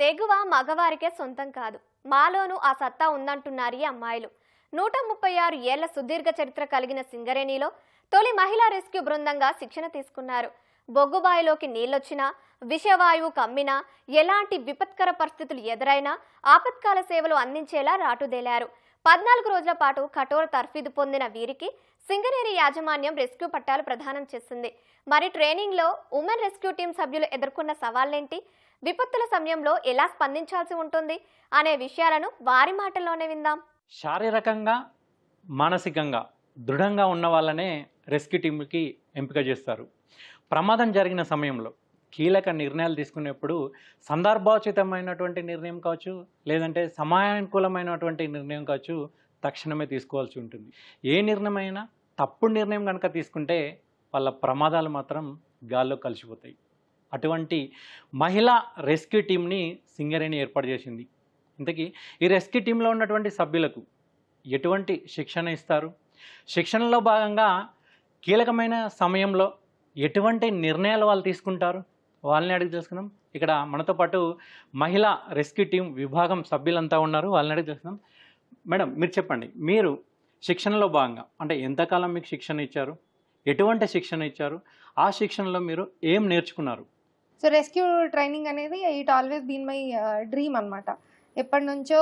తెగువ మగవారికే సొంతం కాదు. మాలోనూ ఆ సత్తా ఉందంటున్నారు ఈ అమ్మాయిలు. నూట ముప్పై ఆరు ఏళ్ళ సుదీర్ఘ చరిత్ర కలిగిన సింగరేణిలో తొలి మహిళా రెస్క్యూ బృందంగా శిక్షణ తీసుకున్నారు. బొగ్గుబాయిలోకి నీళ్ళొచ్చినా విషవాయువు కమ్మినా ఎలాంటి విపత్కర పరిస్థితులు ఎదురైనా ఆపత్కాల సేవలు అందించేలా రాటుదేలారు. పద్నాలుగు రోజుల పాటు కఠోర తర్ఫీదు పొందిన వీరికి సింగరేణి యాజమాన్యం రెస్క్యూ పట్టాలు ప్రదానం చేసింది. మరి ట్రైనింగ్లో ఉమెన్ రెస్క్యూ టీం సభ్యులు ఎదుర్కొన్న సవాళ్ళేంటి? విపత్తుల సమయంలో ఎలా స్పందించాల్సి ఉంటుంది అనే విషయాలను వారి మాటల్లోనే విందాం. శారీరకంగా మానసికంగా దృఢంగా ఉన్న వాళ్ళనే రెస్క్యూ టీంకి ఎంపిక చేస్తారు. ప్రమాదం జరిగిన సమయంలో కీలక నిర్ణయాలు తీసుకునేప్పుడు సందర్భోచితమైనటువంటి నిర్ణయం కావచ్చు లేదంటే సమయానుకూలమైనటువంటి నిర్ణయం కావచ్చు తక్షణమే తీసుకోవాల్సి ఉంటుంది. ఏ నిర్ణయమైనా తప్పుడు నిర్ణయం కనుక తీసుకుంటే వాళ్ళ ప్రమాదాలు మాత్రం గాల్లో కలిసిపోతాయి. అటువంటి మహిళా రెస్క్యూ టీంని సింగరేణి ఏర్పాటు చేసింది. ఇంతకీ ఈ రెస్క్యూ టీంలో ఉన్నటువంటి సభ్యులకు ఎటువంటి శిక్షణ ఇస్తారు? శిక్షణలో భాగంగా కీలకమైన సమయంలో ఎటువంటి నిర్ణయాలు వాళ్ళు తీసుకుంటారు? వాళ్ళని అడిగి తెలుసుకుందాం. ఇక్కడ మనతో పాటు మహిళా రెస్క్యూ టీం విభాగం సభ్యులంతా ఉన్నారు. వాళ్ళని అడిగి తెలుసుకుందాం. మేడం మీరు చెప్పండి. మీరు శిక్షణలో భాగంగా అంటే ఎంతకాలం మీకు శిక్షణ ఇచ్చారు? ఎటువంటి శిక్షణ ఇచ్చారు? ఆ శిక్షణలో మీరు ఏం నేర్చుకున్నారు? సో రెస్క్యూ ట్రైనింగ్ అనేది it always been my dream అనమాట ఎప్పటి నుంచో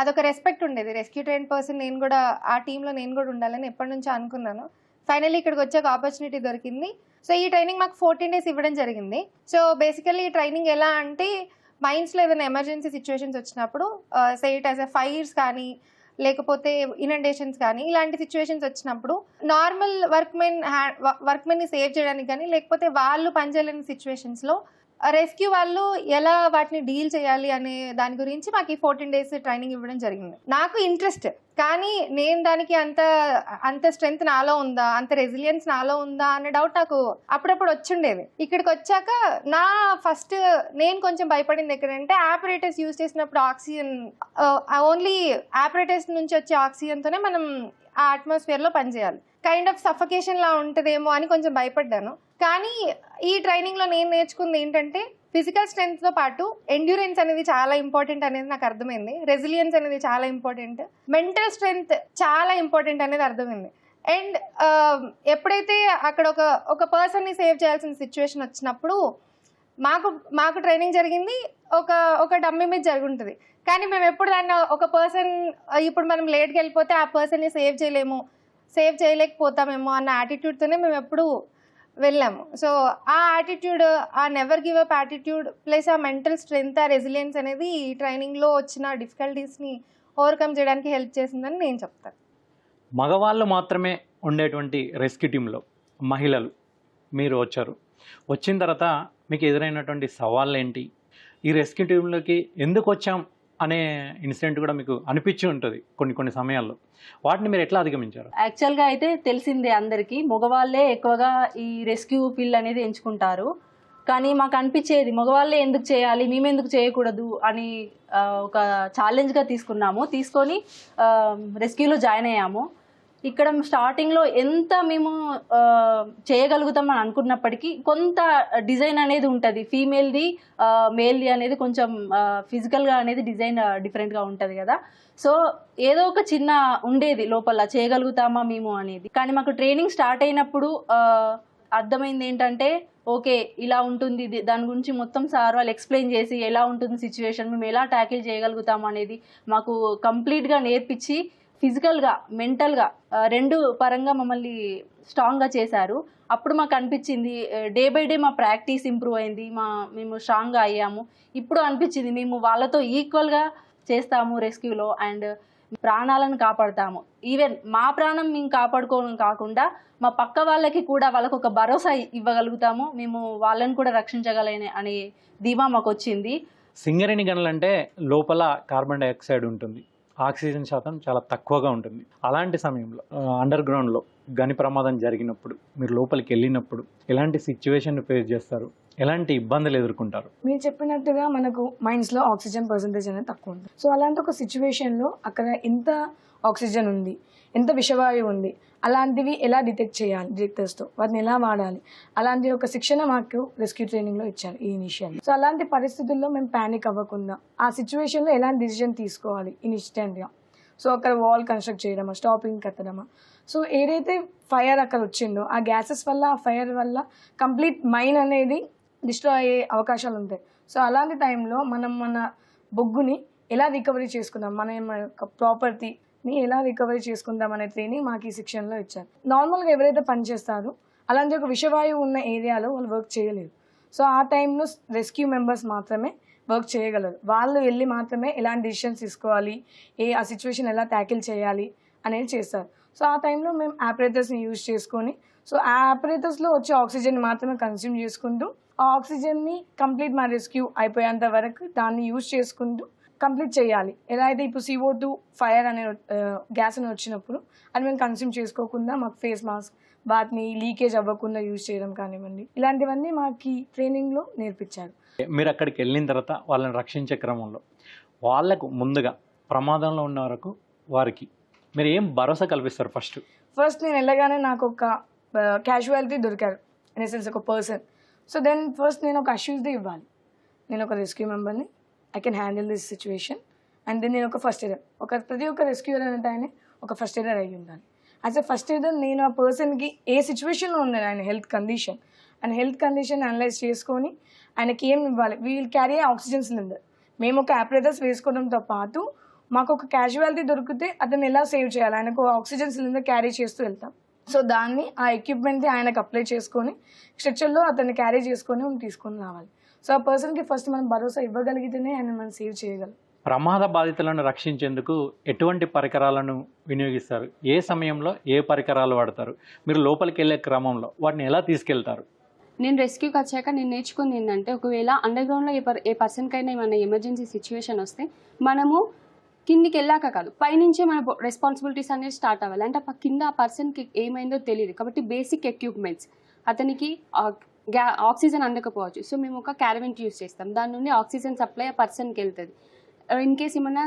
అదొక రెస్పెక్ట్ ఉండేది. రెస్క్యూ ట్రైన్ పర్సన్ నేను కూడా ఆ టీంలో నేను కూడా ఉండాలని ఎప్పటి నుంచో అనుకున్నాను. ఫైనల్లీ ఇక్కడికి వచ్చాక ఆపర్చునిటీ దొరికింది. సో ఈ ట్రైనింగ్ మాకు ఫోర్టీన్ డేస్ ఇవ్వడం జరిగింది. సో బేసికల్లీ ఈ ట్రైనింగ్ ఎలా అంటే మైండ్స్లో ఏదైనా ఎమర్జెన్సీ సిచ్యువేషన్స్ వచ్చినప్పుడు సెయిట్ యాజ్ ఎ ఫైర్స్ కానీ లేకపోతే ఇనండేషన్స్ కానీ ఇలాంటి సిచ్యువేషన్స్ వచ్చినప్పుడు నార్మల్ వర్క్మెన్ వర్క్మెన్ని సేవ్ చేయడానికి కానీ లేకపోతే వాళ్ళు పనిచేయలేని సిచ్యువేషన్స్లో రెస్క్యూ వాళ్ళు ఎలా వాటిని డీల్ చేయాలి అనే దాని గురించి మాకు ఈ ఫోర్టీన్ డేస్ ట్రైనింగ్ ఇవ్వడం జరిగింది. నాకు ఇంట్రెస్ట్ కానీ నేను దానికి అంత అంత స్ట్రెంగ్త్ నాలో ఉందా అంత రెసిలియన్స్ నాలో ఉందా అనే డౌట్ నాకు అప్పుడప్పుడు వచ్చిండేది ఇక్కడికి వచ్చాక నా ఫస్ట్ నేను కొంచెం భయపడింది ఎక్కడంటే ఆపరేటర్స్ యూజ్ చేసినప్పుడు ఆక్సిజన్ ఓన్లీ ఆపరేటర్స్ నుంచి వచ్చే ఆక్సిజన్తోనే మనం ఆ అట్మాస్ఫియర్లో పనిచేయాలి. కైండ్ ఆఫ్ సఫకేషన్ లా ఉంటుందేమో అని కొంచెం భయపడ్డాను. కానీ ఈ ట్రైనింగ్లో నేను నేర్చుకుంది ఏంటంటే ఫిజికల్ స్ట్రెంగ్త్తో పాటు ఎండ్యూరెన్స్ అనేది చాలా ఇంపార్టెంట్ అనేది నాకు అర్థమైంది. రెసిలియన్స్ అనేది చాలా ఇంపార్టెంట్ మెంటల్ స్ట్రెంగ్త్ చాలా ఇంపార్టెంట్ అనేది అర్థమైంది. అండ్ ఎప్పుడైతే అక్కడ ఒక ఒక పర్సన్ని సేవ్ చేయాల్సిన సిచ్యువేషన్ వచ్చినప్పుడు మాకు మాకు ట్రైనింగ్ జరిగింది ఒక ఒక డమ్మీ మీద జరుగుంటుంది కానీ మేము ఎప్పుడు దాన్ని ఒక పర్సన్ ఇప్పుడు మనం లేట్కి వెళ్ళిపోతే ఆ పర్సన్ని సేవ్ చేయలేము. సేవ్ చేయలేకపోతామేమో అన్న యాటిట్యూడ్తోనే మేము ఎప్పుడు వెళ్ళాము. సో ఆ యాటిట్యూడ్ ఆ never give up attitude plus ఆ మెంటల్ స్ట్రెంగ్త్ ఆ రెసిలియన్స్ అనేది ఈ ట్రైనింగ్లో వచ్చిన డిఫికల్టీస్ని ఓవర్కమ్ చేయడానికి హెల్ప్ చేసిందని నేను చెప్తాను. మగవాళ్ళు మాత్రమే ఉండేటువంటి రెస్క్యూ టీంలో మహిళలు మీరు వచ్చారు. వచ్చిన తర్వాత మీకు ఎదురైనటువంటి సవాళ్ళు ఏంటి ఈ రెస్క్యూ టీంలోకి ఎందుకు వచ్చాం? అనే ఇన్సిడెంట్ కూడా మీకు అనిపించి ఉంటుంది కొన్ని కొన్ని సమయాల్లో. వాటిని మీరు ఎట్లా అధిగమించారు? యాక్చువల్గా అయితే తెలిసిందే అందరికీ మగవాళ్ళే ఎక్కువగా ఈ రెస్క్యూ ఫీల్డ్ అనేది ఎంచుకుంటారు. కానీ మాకు అనిపించేది మగవాళ్ళే ఎందుకు చేయాలి మేము ఎందుకు చేయకూడదు అని ఒక ఛాలెంజ్గా తీసుకున్నాము. తీసుకొని రెస్క్యూలో జాయిన్ అయ్యాము. ఇక్కడ స్టార్టింగ్లో ఎంత మేము చేయగలుగుతాం అని అనుకున్నప్పటికీ కొంత డిజైన్ అనేది ఉంటుంది. ఫీమేల్ది మేల్ది అనేది కొంచెం ఫిజికల్గా అనేది డిజైన్ డిఫరెంట్గా ఉంటుంది కదా. సో ఏదో ఒక చిన్న ఉండేది లోపల చేయగలుగుతామా మేము అనేది. కానీ మాకు ట్రైనింగ్ స్టార్ట్ అయినప్పుడు అర్థమైంది ఏంటంటే ఓకే ఇలా ఉంటుంది. ఇది- దాని గురించి మొత్తం సార్ వాళ్ళు ఎక్స్ప్లెయిన్ చేసి ఎలా ఉంటుంది సిచ్యువేషన్ మేము ఎలా ట్యాకిల్ చేయగలుగుతాం అనేది మాకు కంప్లీట్గా నేర్పించి ఫిజికల్గా మెంటల్గా రెండు పరంగా మమ్మల్ని స్ట్రాంగ్గా చేశారు. అప్పుడు మాకు అనిపించింది డే బై డే మా ప్రాక్టీస్ ఇంప్రూవ్ అయింది మా మేము స్ట్రాంగ్గా అయ్యాము. ఇప్పుడు అనిపించింది మేము వాళ్ళతో ఈక్వల్గా చేస్తాము రెస్క్యూలో అండ్ ప్రాణాలను కాపాడతాము. ఈవెన్ మా ప్రాణం మేము కాపాడుకోవడం కాకుండా మా పక్క వాళ్ళకి కూడా వాళ్ళకు ఒక భరోసా ఇవ్వగలుగుతాము. మేము వాళ్ళని కూడా రక్షించగలనే అనే ధీమా మాకు వచ్చింది. సింగరేణి గనులంటే అంటే లోపల కార్బన్ డైఆక్సైడ్ ఉంటుంది. ఆక్సిజన్ శాతం చాలా తక్కువగా ఉంటుంది. అలాంటి సమయంలో అండర్ గ్రౌండ్లో గని ప్రమాదం జరిగినప్పుడు మీరు లోపలికి వెళ్ళినప్పుడు ఎలాంటి సిచ్యువేషన్ ఫేస్ చేస్తారు? ఎలాంటి ఇబ్బందులు ఎదుర్కొంటారు? మీరు చెప్పినట్టుగా మనకు మైండ్స్లో ఆక్సిజన్ పర్సంటేజ్ అనేది తక్కువ ఉంటుంది. సో అలాంటి ఒక సిచ్యువేషన్లో అక్కడ ఎంత ఆక్సిజన్ ఉంది ఎంత విషవాయువు ఉంది అలాంటివి ఎలా డిటెక్ట్ చేయాలి? డిటెక్టర్స్తో వాటిని ఎలా వాడాలి? అలాంటి ఒక శిక్షణ మాకు రెస్క్యూ ట్రైనింగ్లో ఇచ్చారు ఈ ఇనిషియల్ సో అలాంటి పరిస్థితుల్లో మేము ప్యానిక్ అవ్వకుండా ఆ సిచ్యువేషన్లో ఎలాంటి డిసిజన్ తీసుకోవాలి ఇన్స్టెంట్గా సో అక్కడ వాల్ కన్స్ట్రక్ట్ చేయడమా? స్టాపింగ్ కట్టడమా? సో ఏదైతే ఫైర్ అక్కడ వచ్చిందో ఆ గ్యాసెస్ వల్ల ఆ ఫైర్ వల్ల కంప్లీట్ మైన్ అనేది డిస్ట్రాయ్ అయ్యే అవకాశాలు ఉంటాయి. సో అలాంటి టైంలో మనం మన బొగ్గుని ఎలా రికవరీ చేసుకుందాం? మన యొక్క ప్రాపర్టీ ని ఎలా రికవరీ చేసుకుందాం అనే ట్రైనింగ్ మాకు ఈ శిక్షణలో ఇచ్చారు. నార్మల్గా ఎవరైతే పనిచేస్తారో అలాంటి ఒక విషవాయువు ఉన్న ఏరియాలో వాళ్ళు వర్క్ చేయలేరు. సో ఆ టైంలో రెస్క్యూ మెంబర్స్ మాత్రమే వర్క్ చేయగలరు. వాళ్ళు వెళ్ళి మాత్రమే ఎలాంటి డిసిషన్స్ తీసుకోవాలి ఏ ఆ సిచ్యువేషన్ ఎలా ట్యాకిల్ చేయాలి అనేది చేస్తారు. సో ఆ టైంలో మేము ఆపరేటర్స్ని యూజ్ చేసుకొని సో ఆ ఆపరేటర్స్లో వచ్చే ఆక్సిజన్ మాత్రమే కన్స్యూమ్ చేసుకుంటూ ఆ ఆక్సిజన్ని కంప్లీట్ మా రెస్క్యూ అయిపోయేంత వరకు దాన్ని యూజ్ చేసుకుంటూ కంప్లీట్ చేయాలి. ఎలా అయితే ఇప్పుడు సిఓ టూ ఫైర్ అనే గ్యాస్ అని వచ్చినప్పుడు అది మేము కన్స్యూమ్ చేసుకోకుండా మాకు ఫేస్ మాస్క్ వాటిని లీకేజ్ అవ్వకుండా యూజ్ చేయడం కానివ్వండి. ఇలాంటివన్నీ మాకు ట్రైనింగ్లో నేర్పించారు. మీరు అక్కడికి వెళ్ళిన తర్వాత వాళ్ళని రక్షించే క్రమంలో వాళ్ళకు ముందుగా ప్రమాదంలో ఉన్న వరకు వారికి మీరు ఏం భరోసా కల్పిస్తారు ఫస్ట్ ఫస్ట్ నేను వెళ్ళగానే నాకు ఒక క్యాజువాలిటీ దొరికారు. ఇన్ సెన్స్ ఒక పర్సన్ సో దెన్ ఫస్ట్ నేను ఒక అష్యూస్ది ఇవ్వాలి. నేను ఒక rescue మెంబర్ని I can handle this situation and then నేను ఒక ఫస్ట్ ఎయిడర్ ఒక ప్రతి ఒక్క రెస్క్యూర్ అంటే ఆయన ఒక ఫస్ట్ ఎయిడర్ అయ్యి ఉండాలి. యాజ్ అ ఫస్ట్ ఎయిడర్ నేను ఆ పర్సన్కి ఏ సిచ్యువేషన్లో ఉన్నాడు ఆయన హెల్త్ కండిషన్ ఆయన హెల్త్ కండిషన్ అనలైజ్ చేసుకొని ఆయనకి ఏం ఇవ్వాలి? వీల్ క్యారీ ఆక్సిజన్ సిలిండర్ మేము ఒక ఆపరేటర్స్ వేసుకోవడంతో పాటు మాకు ఒక క్యాజువాలిటీ దొరికితే అతను ఎలా సేవ్ చేయాలి? ఆయనకు ఆక్సిజన్ సిలిండర్ క్యారీ చేస్తూ వెళ్తాం. సో దాన్ని ఆ ఎక్విప్మెంట్ని ఆయనకు అప్లై చేసుకొని స్ట్రక్చర్లో అతన్ని క్యారీ చేసుకొని తీసుకొని రావాలి. సో ఆ పర్సన్కి ఫస్ట్ మనం భరోసా ఇవ్వగలిగితేనే ఆయన మనం సేవ్ చేయగలం. ప్రమాద బాధితులను రక్షించేందుకు ఎటువంటి పరికరాలను వినియోగిస్తారు? ఏ సమయంలో ఏ పరికరాలు వాడతారు? మీరు లోపలికి వెళ్ళే క్రమంలో వాటిని ఎలా తీసుకెళ్తారు? నేను రెస్క్యూకి వచ్చాక నేను నేర్చుకుంది ఏంటంటే ఒకవేళ అండర్ గ్రౌండ్లో ఏ పర్ ఏ పర్సన్కైనా ఏమైనా ఎమర్జెన్సీ సిచ్యువేషన్ వస్తే మనము కిందికి వెళ్ళాక కాదు పైనుంచే మన రెస్పాన్సిబిలిటీస్ అనేవి స్టార్ట్ అవ్వాలి. అంటే ఆ కింద ఆ పర్సన్కి ఏమైందో తెలియదు. కాబట్టి బేసిక్ ఎక్విప్మెంట్స్ అతనికి గ్యా ఆక్సిజన్ అందకపోవచ్చు. సో మేము ఒక క్యారవెంట్ యూస్ చేస్తాం. దాని నుండి ఆక్సిజన్ సప్లై ఆ పర్సన్కి వెళ్తుంది. ఇన్ కేస్ ఏమైనా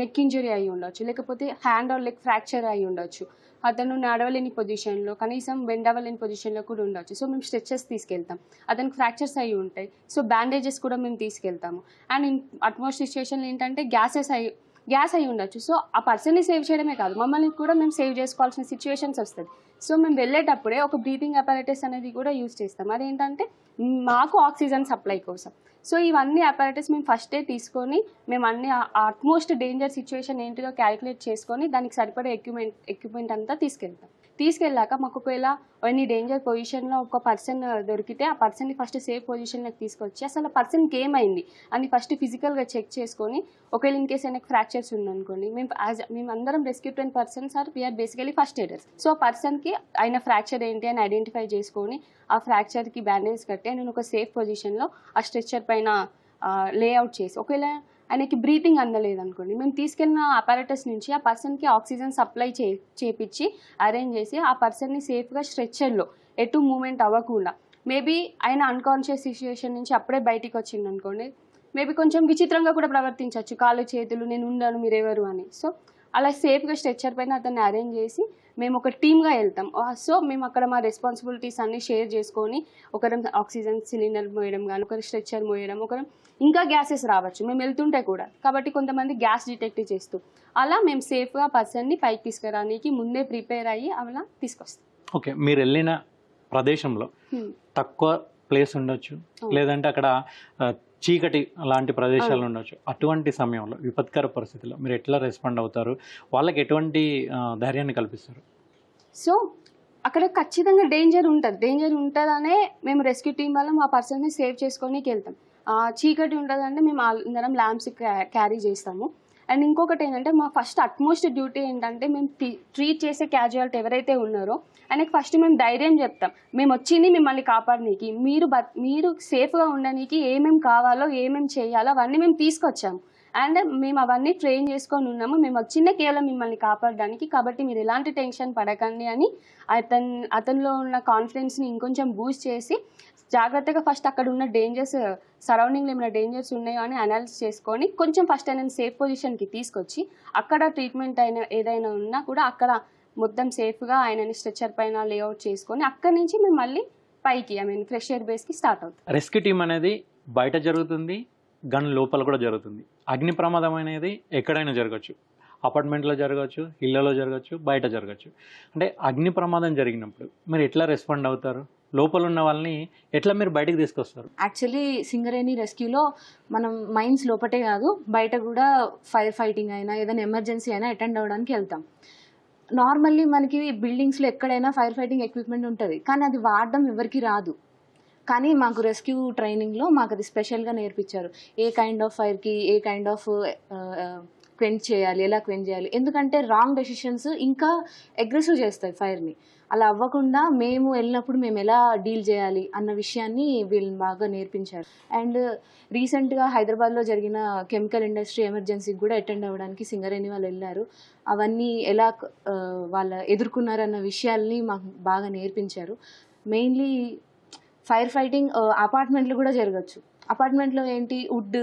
నెక్ ఇంజరీ అయి ఉండొచ్చు. లేకపోతే హ్యాండ్ ఆర్ లెగ్ ఫ్రాక్చర్ అయి ఉండొచ్చు. అతను నడవలేని పొజిషన్లో కనీసం బెండ్ అవ్వలేని పొజిషన్లో కూడా ఉండొచ్చు. సో మేము స్ట్రెచెస్ తీసుకెళ్తాం. అతనికి ఫ్రాక్చర్స్ అయి ఉంటాయి. సో బ్యాండేజెస్ కూడా మేము తీసుకెళ్తాము. అండ్ ఇన్ అట్మోస్ట్ సిచ్యువేషన్లో ఏంటంటే గ్యాసెస్ అయి గ్యాస్ అయి ఉండొచ్చు. సో ఆ పర్సన్ని సేవ్ చేయడమే కాదు. మమ్మల్ని కూడా మేము సేవ్ చేసుకోవాల్సిన సిచ్యువేషన్స్ వస్తుంది. సో మేము వెళ్ళేటప్పుడే ఒక బ్రీతింగ్ అపారటస్ అనేది కూడా యూజ్ చేస్తాం. అదేంటంటే మాకు ఆక్సిజన్ సప్లై కోసం. సో ఇవన్నీ అపారటస్ మేము ఫస్టే తీసుకొని మేము అన్ని అట్మోస్ట్ డేంజర్ సిచ్యువేషన్ ఏంటిదో క్యాలిక్యులేట్ చేసుకొని దానికి సరిపడే ఎక్విప్మెంట్ ఎక్విప్మెంట్ అంతా తీసుకెళ్తాం. తీసుకెళ్ళాక మాకు ఒకవేళ ఎనీ డేంజర్ పొజిషన్లో ఒక పర్సన్ దొరికితే ఆ పర్సన్ని ఫస్ట్ సేఫ్ పొజిషన్లోకి తీసుకొచ్చి అసలు ఆ పర్సన్కి ఏమైంది? అని ఫస్ట్ ఫిజికల్గా చెక్ చేసుకొని ఒకవేళ ఇన్ కేస్ ఆయనకు ఫ్రాక్చర్స్ ఉందనుకోండి మేము యాజ్ మేము అందరం rescue train persons are we are basically first aiders so ఆ పర్సన్కి ఆయన ఫ్రాక్చర్ ఏంటి అని ఐడెంటిఫై చేసుకొని ఆ ఫ్రాక్చర్కి బ్యాండేజ్ కట్టి నేను ఒక సేఫ్ పొజిషన్లో ఆ స్ట్రెచ్చర్ పైన లేఅవుట్ చేసి ఒకవేళ ఆయనకి బ్రీతింగ్ అందలేదు అనుకోండి మేము తీసుకెళ్ళిన అపారటస్ నుంచి ఆ పర్సన్కి ఆక్సిజన్ సప్లై చే చేపించి అరేంజ్ చేసి ఆ పర్సన్ని సేఫ్గా స్ట్రెచ్చర్లో ఎటు మూమెంట్ అవ్వకుండా. మేబీ ఆయన అన్కాన్షియస్ సిచ్యుయేషన్ నుంచి అప్పుడే బయటికి వచ్చింది అనుకోండి మేబీ కొంచెం విచిత్రంగా కూడా ప్రవర్తించవచ్చు. కాళ్ళు చేతులు నేను ఉండను మీరెవరు అని. సో అలా సేఫ్గా స్ట్రెచ్చర్ పైన అతన్ని అరేంజ్ చేసి మేము ఒక టీమ్గా వెళ్తాం. సో మేము అక్కడ మా రెస్పాన్సిబిలిటీస్ అన్ని షేర్ చేసుకొని ఒకరం ఆక్సిజన్ సిలిండర్ మోయడం కానీ ఒకరు స్ట్రెచ్చర్ మోయడం ఒకరం ఇంకా గ్యాసెస్ రావచ్చు. మేము వెళ్తుంటే కూడా. కాబట్టి కొంతమంది గ్యాస్ డిటెక్ట్ చేస్తూ. అలా మేము సేఫ్గా పర్సన్ని పైకి తీసుకురానికి ముందే ప్రిపేర్ అయ్యి అలా తీసుకొస్తాం. ఓకే. మీరు వెళ్ళిన ప్రదేశంలో. తక్కువ ప్లేస్ ఉండొచ్చు. లేదంటే అక్కడ చీకటి లాంటి ప్రదేశాలు. ఉండొచ్చు. అటువంటి సమయంలో విపత్కర పరిస్థితుల్లో మీరు ఎట్లా రెస్పాండ్ అవుతారు? వాళ్ళకి ఎటువంటి ధైర్యాన్ని కల్పిస్తారు? సో అక్కడ ఖచ్చితంగా డేంజర్ ఉంటుంది. డేంజర్ ఉంటుందనే మేము రెస్క్యూ టీం వల్ల మా పర్సన్ని సేవ్ చేసుకోనికి వెళ్తాం. ఆ, చీకటి ఉంటుందంటే మేము అందరం ల్యాంప్స్ క్యారీ చేస్తాము. అండ్ ఇంకొకటి ఏంటంటే మా ఫస్ట్ అట్మోస్ట్ డ్యూటీ ఏంటంటే మేము ట్రీట్ చేసే క్యాజువాలిటీ ఎవరైతే ఉన్నారో ఆయనకి ఫస్ట్ మేము ధైర్యం చెప్తాం. మేము వచ్చింది మిమ్మల్ని కాపాడనీకి. మీరు బ మీరు సేఫ్గా ఉండడానికి ఏమేమి కావాలో ఏమేమి చేయాలో అవన్నీ మేము తీసుకొచ్చాము. అండ్ మేము అవన్నీ ట్రైన్ చేసుకొని ఉన్నాము. మేము వచ్చిందే కేవలం మిమ్మల్ని కాపాడడానికి. కాబట్టి మీరు ఎలాంటి టెన్షన్ పడకండి అని అతను అతనిలో ఉన్న కాన్ఫిడెన్స్ని ఇంకొంచెం బూస్ట్ చేసి జాగ్రత్తగా ఫస్ట్ అక్కడ ఉన్న డేంజర్స్ సరౌండింగ్లో ఏమైనా డేంజర్స్ ఉన్నాయో అని అనాలిసిస్ చేసుకొని కొంచెం ఫస్ట్ ఆయన సేఫ్ పొజిషన్కి తీసుకొచ్చి అక్కడ ట్రీట్మెంట్ అయిన ఏదైనా ఉన్నా కూడా అక్కడ మొత్తం సేఫ్గా ఆయనని స్ట్రెచ్చర్ పైన లేఅవుట్ చేసుకొని అక్కడి నుంచి మేము మళ్ళీ పైకి ఐ మీన్ ఫ్రెష్ ఎయిర్ బేస్కి స్టార్ట్ అవుతాం. రెస్క్యూ టీం అనేది బయట జరుగుతుంది గన్ లోపల కూడా జరుగుతుంది. అగ్ని ప్రమాదం అనేది ఎక్కడైనా జరగచ్చు. అపార్ట్మెంట్లో జరగచ్చు ఇళ్ళలో జరగచ్చు బయట జరగచ్చు. అంటే అగ్ని ప్రమాదం జరిగినప్పుడు మీరు ఎట్లా రెస్పాండ్ అవుతారు? లోపల ఉన్న వాళ్ళని ఎట్లా మీరు బయటకు తీసుకొస్తారు? యాక్చువల్లీ సింగరేణి రెస్క్యూలో మనం మైన్స్ లోపటే కాదు బయట కూడా ఫైర్ ఫైటింగ్ అయినా ఏదైనా ఎమర్జెన్సీ అయినా అటెండ్ అవ్వడానికి వెళ్తాం. నార్మల్లీ మనకి బిల్డింగ్స్లో ఎక్కడైనా ఫైర్ ఫైటింగ్ ఎక్విప్మెంట్ ఉంటుంది కానీ అది వాడడం ఎవరికి రాదు. కానీ మాకు రెస్క్యూ ట్రైనింగ్లో మాకు అది స్పెషల్గా నేర్పించారు. ఏ కైండ్ ఆఫ్ ఫైర్కి ఏ కైండ్ ఆఫ్ క్వెంచ్ చేయాలి ఎలా క్వెంచ్ చేయాలి. ఎందుకంటే రాంగ్ డెసిషన్స్ ఇంకా అగ్రెసివ్ చేస్తాయి ఫైర్ని అలా అవ్వకుండా మేము వెళ్ళినప్పుడు మేము ఎలా డీల్ చేయాలి అన్న విషయాన్ని వీళ్ళని బాగా నేర్పించారు. అండ్ రీసెంట్గా హైదరాబాద్లో జరిగిన కెమికల్ ఇండస్ట్రీ ఎమర్జెన్సీకి కూడా అటెండ్ అవ్వడానికి సింగరేణి వాళ్ళు వెళ్ళారు. అవన్నీ ఎలా ఆ, వాళ్ళ ఎదుర్కొన్నారన్న విషయాల్ని మాకు బాగా నేర్పించారు. మెయిన్లీ ఫైర్ ఫైటింగ్ అపార్ట్మెంట్లు కూడా జరగచ్చు. అపార్ట్మెంట్లో ఏంటి? వుడ్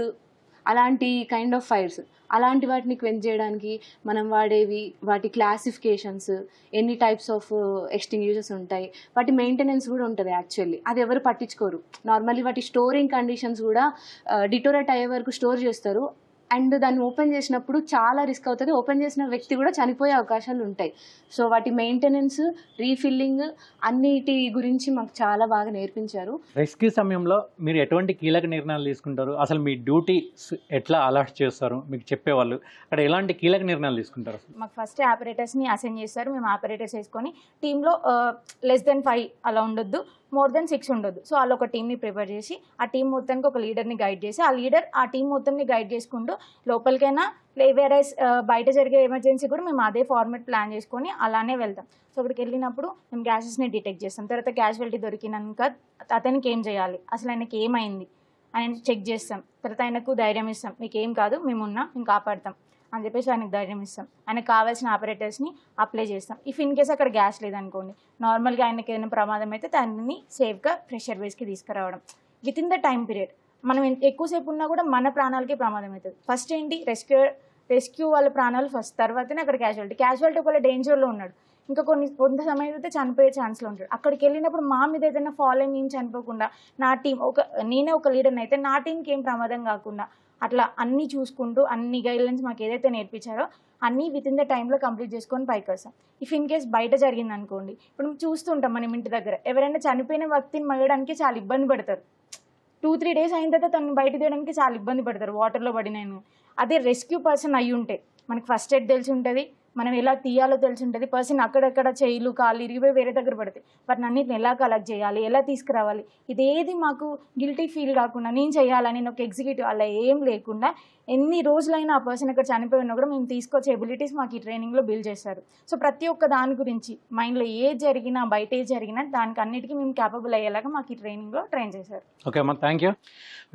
అలాంటి కైండ్ ఆఫ్ ఫైర్స్ అలాంటి వాటిని క్వెంచ్ చేయడానికి మనం వాడేవి వాటి క్లాసిఫికేషన్స్ ఎన్ని టైప్స్ ఆఫ్ ఎక్స్టింగ్యూజెస్ ఉంటాయి వాటి మెయింటెనెన్స్ కూడా ఉంటుంది యాక్చువల్లీ అది ఎవరు పట్టించుకోరు. నార్మల్లీ వాటి స్టోరింగ్ కండిషన్స్ కూడా uh, డిటోరేట్ అయ్యే వరకు స్టోర్ చేస్తారు. అండ్ దాన్ని ఓపెన్ చేసినప్పుడు చాలా రిస్క్ అవుతుంది. ఓపెన్ చేసిన వ్యక్తి కూడా చనిపోయే అవకాశాలు ఉంటాయి. సో వాటి మెయింటెనెన్స్ రీఫిల్లింగ్ అన్నిటి గురించి మాకు చాలా బాగా నేర్పించారు. రెస్క్యూ సమయంలో మీరు ఎటువంటి కీలక నిర్ణయాలు తీసుకుంటారు? అసలు మీ డ్యూటీస్ ఎట్లా అలర్ట్ చేస్తారు? మీకు చెప్పేవాళ్ళు. అక్కడ ఎలాంటి కీలక నిర్ణయాలు తీసుకుంటారు మాకు ఫస్ట్ ఆపరేటర్స్ని అసైన్ చేస్తారు. మేము ఆపరేటర్స్ వేసుకొని టీంలో లెస్ దెన్ ఫైవ్ అలా ఉండొద్దు. మోర్ దెన్ సిక్స్ ఉండదు. సో వాళ్ళు ఒక టీంని ప్రిపేర్ చేసి ఆ టీం మొత్తానికి ఒక లీడర్ని గైడ్ చేసి ఆ లీడర్ ఆ టీం మొత్తంని గైడ్ చేసుకుంటూ లోపలికైనా వేరే బయట జరిగే ఎమర్జెన్సీ కూడా మేము అదే ఫార్మేట్ ప్లాన్ చేసుకొని అలానే వెళ్తాం. సో అక్కడికి వెళ్ళినప్పుడు మేము గ్యాసెస్ని డిటెక్ట్ చేస్తాం. తర్వాత క్యాజువాలిటీ దొరికినాక అతనికి ఏం చేయాలి? అసలు ఆయనకి ఏమైంది? ఆయన చెక్ చేస్తాం. తర్వాత ఆయనకు ధైర్యం ఇస్తాం. మీకు ఏం కాదు మేము ఉన్నాం మేము కాపాడతాం. అని చెప్పేసి ఆయనకు ధైర్యం ఇస్తాం. ఆయనకు కావాల్సిన ఆపరేటర్స్ని అప్లై చేస్తాం. ఇఫ్ ఇన్ కేస్ అక్కడ గ్యాస్ లేదనుకోండి నార్మల్గా ఆయనకి ఏదైనా ప్రమాదం అయితే దాన్ని సేఫ్గా ప్రెషర్ బేస్కి తీసుకురావడం. Within the time period. మనం ఎంత- ఎక్కువసేపు ఉన్నా కూడా మన ప్రాణాలకి ప్రమాదం అవుతుంది. ఫస్ట్ ఏంటి? రెస్క్యూ రెస్క్యూ వాళ్ళ ప్రాణాలు ఫస్ట్ తర్వాతనే అక్కడ క్యాజువాలిటీ. క్యాజువాలిటీ ఒకవేళ డేంజర్లో ఉన్నాడు ఇంకా కొన్ని కొంత సమయం అయితే చనిపోయే ఛాన్స్లో ఉంటాడు. అక్కడికి వెళ్ళినప్పుడు మా మీద ఏదైనా ఫాలో అయ్యి చనిపోకుండా నా టీం ఒక నేనే ఒక లీడర్ని అయితే నా టీంకి ఏం ప్రమాదం కాకుండా అట్లా అన్నీ చూసుకుంటూ అన్ని గైడ్లైన్స్ మాకు ఏదైతే నేర్పించారో అన్నీ విత్ ఇన్ ద టైంలో కంప్లీట్ చేసుకొని పైకి వస్తాం. ఇఫ్ ఇన్ కేస్ బయట జరిగింది అనుకోండి ఇప్పుడు చూస్తుంటాం మనం ఇంటి దగ్గర. ఎవరైనా చనిపోయిన వ్యక్తిని మగడానికి చాలా ఇబ్బంది పడతారు. టూ త్రీ డేస్ అయిన తర్వాత తను బయట తీయడానికి చాలా ఇబ్బంది పడతారు. వాటర్లో పడినాను అదే రెస్క్యూ పర్సన్ అయి ఉంటే మనకి ఫస్ట్ ఎయిడ్ తెలిసి ఉంటుంది. మనం ఎలా తీయాలో తెలిసి ఉంటుంది పర్సన్ అక్కడక్కడ చేయిలు కాళ్ళు ఇరిగిపోయి వేరే దగ్గర పడతాయి వాటిని అన్నిటిని ఎలా కలెక్ట్ చేయాలి? ఎలా తీసుకురావాలి? ఇదేది మాకు గిల్టీ ఫీల్ కాకుండా నేను చేయాలని నేను ఒక ఎగ్జిక్యూటివ్ అలా ఏం లేకుండా ఎన్ని రోజులైనా ఆ పర్సన్ అక్కడ చనిపోయినా కూడా మేము తీసుకొచ్చే ఎబిలిటీస్ మాకు ఈ ట్రైనింగ్లో బిల్డ్ చేస్తారు సో ప్రతి ఒక్క దాని గురించి మైండ్లో ఏ జరిగినా బయట ఏ జరిగినా దానికి అన్నిటికీ మేము క్యాపబుల్ అయ్యేలాగా మాకు ఈ ట్రైనింగ్లో ట్రైన్ చేశారు. ఓకే అమ్మ థ్యాంక్ యూ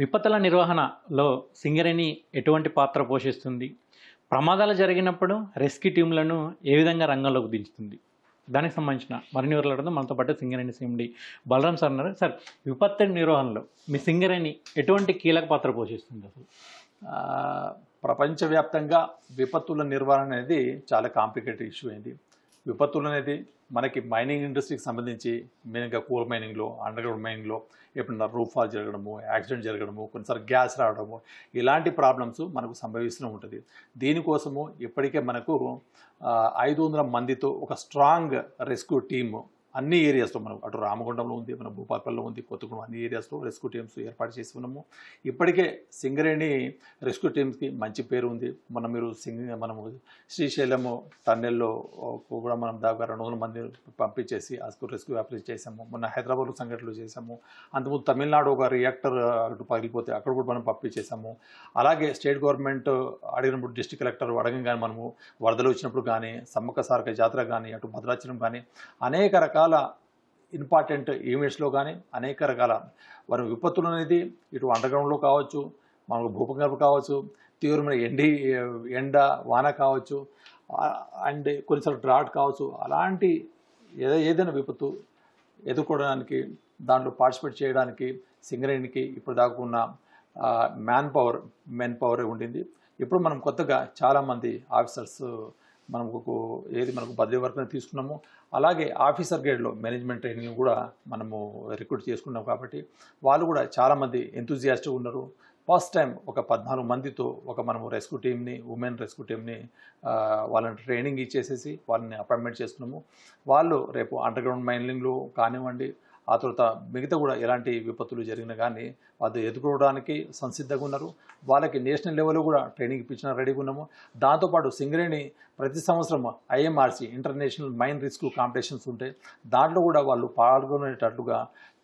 విపత్తుల నిర్వహణలో సింగరేణి ఎటువంటి పాత్ర పోషిస్తుంది? ప్రమాదాలు జరిగినప్పుడు రెస్క్యూ టీంలను ఏ విధంగా రంగంలోకి దించుతుంది? దానికి సంబంధించిన మరిన్ని వివరాలు మనతో పాటు సింగరేణి సిఎండి బలరాం సార్ ఉన్నారు. సార్ విపత్తు నిర్వహణలో మీ సింగరేణి ఎటువంటి కీలక పాత్ర పోషిస్తుంది అసలు? ప్రపంచవ్యాప్తంగా విపత్తుల నిర్వహణ అనేది చాలా కాంప్లికేటెడ్ ఇష్యూ అయింది. విపత్తులు అనేది మనకి మైనింగ్ ఇండస్ట్రీకి సంబంధించి మెయిన్గా కోల్ మైనింగ్లో అండర్ గ్రౌండ్ మైనింగ్లో ఎప్పుడన్నా రూఫ్ ఫాల్ జరగడము యాక్సిడెంట్ జరగడము కొన్నిసార్లు గ్యాస్ రావడము ఇలాంటి ప్రాబ్లమ్స్ మనకు సంభవిస్తూనే ఉంటుంది. దీనికోసము ఇప్పటికే మనకు ఐదు వందల మందితో ఒక స్ట్రాంగ్ రెస్క్యూ టీము అన్ని ఏరియాస్లో మనం అటు రామగుండంలో ఉంది మన భూపాలపల్లిలో ఉంది కొత్తగూడెం అన్ని ఏరియాస్లో రెస్క్యూ టీమ్స్ ఏర్పాటు చేసి ఉన్నాము. ఇప్పటికే సింగరేణి రెస్క్యూ టీమ్స్కి మంచి పేరు ఉంది. మనం మీరు సింగ్ మనము శ్రీశైలము టన్నెల్లో కూడా మనం దాకా రెండు వందల మంది పంపించేసి అస్కు రెస్క్యూ అప్లై చేసాము మొన్న హైదరాబాద్లో సంఘటనలు చేసాము అంతకుముందు తమిళనాడు ఒక రియాక్టర్ అటు పగిలిపోతే అక్కడ కూడా మనం పంపించేసాము అలాగే స్టేట్ గవర్నమెంట్ అడిగినప్పుడు డిస్టిక్ కలెక్టర్ అడగంగానే మనము వరదలు వచ్చినప్పుడు కానీ సమ్మక్క సారక జాతర కానీ అటు భద్రాచలం కానీ అనేక రకాల ఇంపార్టెంట్ ఈవెంట్స్లో కానీ అనేక రకాల వారి విపత్తులు అనేది ఇటు అండర్గ్రౌండ్లో కావచ్చు మనకు భూకంపం కావచ్చు తీవ్రమైన ఎండి ఎండ వాన కావచ్చు అండ్ కొన్నిసార్లు డ్రాట్ కావచ్చు అలాంటి ఏదో ఏదైనా విపత్తు ఎదుర్కోవడానికి దాంట్లో పార్టిసిపేట్ చేయడానికి సింగరేణికి ఇప్పుడు దాకా ఉన్న మ్యాన్ పవర్ మెన్ పవర్ ఉండింది. ఇప్పుడు మనం కొత్తగా చాలామంది ఆఫీసర్స్ మనకు ఏది మనకు బదిలీ వరకు తీసుకున్నాము అలాగే ఆఫీసర్ గ్రేడ్లో మేనేజ్మెంట్ ట్రైనింగ్ కూడా మనము రిక్రూట్ చేసుకున్నాం కాబట్టి వాళ్ళు కూడా చాలామంది ఎంతూజియాస్టిక్ ఉన్నారు. ఫస్ట్ టైం ఒక పద్నాలుగు మందితో ఒక మనము రెస్క్యూ టీమ్ని ఉమెన్ రెస్క్యూ టీమ్ని వాళ్ళని ట్రైనింగ్ ఇచ్చేసేసి వాళ్ళని అపాయింట్మెంట్ చేసుకున్నాము. వాళ్ళు రేపు అండర్గ్రౌండ్ మైనింగ్లు మైనింగ్లో కానివ్వండి ఆ తర్వాత మిగతా కూడా ఎలాంటి విపత్తులు జరిగినా కానీ వాళ్ళు ఎదుర్కోవడానికి సంసిద్ధంగా ఉన్నారు. వాళ్ళకి నేషనల్ లెవెల్లో కూడా ట్రైనింగ్ ఇప్పించిన రెడీగా ఉన్నాము. దాంతోపాటు సింగరేణి ప్రతి సంవత్సరం IMRC international mine rescue competitions ఉంటాయి. దాంట్లో కూడా వాళ్ళు పాల్గొనేటట్లుగా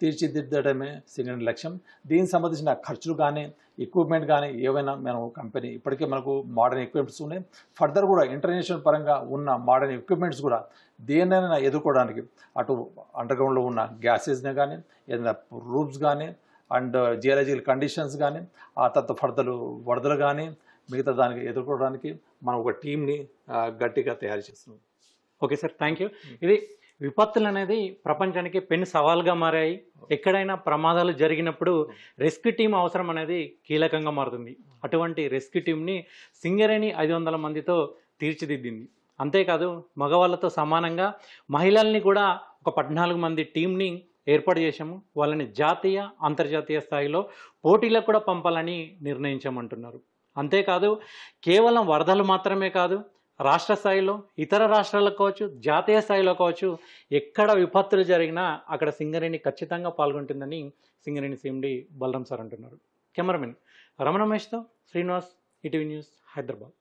తీర్చిదిద్దడమే సింగరేణి లక్ష్యం. దీనికి సంబంధించిన ఖర్చులు కానీ ఎక్విప్మెంట్ కానీ ఏవైనా మనం కంపెనీ ఇప్పటికే మనకు మోడర్న్ ఎక్విప్మెంట్స్ ఉన్నాయి. ఫర్దర్ కూడా ఇంటర్నేషనల్ పరంగా ఉన్న మోడర్న్ ఎక్విప్మెంట్స్ కూడా దేన్నైనా ఎదుర్కోవడానికి అటు అండర్గ్రౌండ్లో ఉన్న గ్యాసెస్ని కానీ ఏదైనా రూమ్స్ కానీ అండ్ జియాలజికల్ కండిషన్స్ కానీ ఆ తర్వాత ఫర్దలు వరదలు కానీ మిగతా దానికి ఎదుర్కోవడానికి మనం ఒక టీంని గట్టిగా తయారు చేస్తున్నాం. ఓకే సార్ థ్యాంక్ యూ ఇది విపత్తులు అనేది ప్రపంచానికి పెను సవాల్గా మారాయి. ఎక్కడైనా ప్రమాదాలు జరిగినప్పుడు రెస్క్యూ టీం అవసరం అనేది కీలకంగా మారుతుంది. అటువంటి రెస్క్యూ టీంని సింగరేణి ఐదు వందల మందితో తీర్చిదిద్దింది. అంతేకాదు మగవాళ్ళతో సమానంగా మహిళల్ని కూడా ఒక పద్నాలుగు మంది టీంని ఏర్పాటు చేశాము. వాళ్ళని జాతీయ అంతర్జాతీయ స్థాయిలో పోటీలకు కూడా పంపాలని నిర్ణయించామంటున్నారు. అంతేకాదు కేవలం వరదలు మాత్రమే కాదు రాష్ట్ర స్థాయిలో ఇతర రాష్ట్రాల్లో కావచ్చు జాతీయ స్థాయిలో కావచ్చు ఎక్కడ విపత్తులు జరిగినా అక్కడ సింగరేణి ఖచ్చితంగా పాల్గొంటుందని సింగరేణి సీఎండి బలరాం సార్ అంటున్నారు. కెమెరామెన్ రమణ మహేష్తో శ్రీనివాస్ ఈటీవీ న్యూస్ హైదరాబాద్.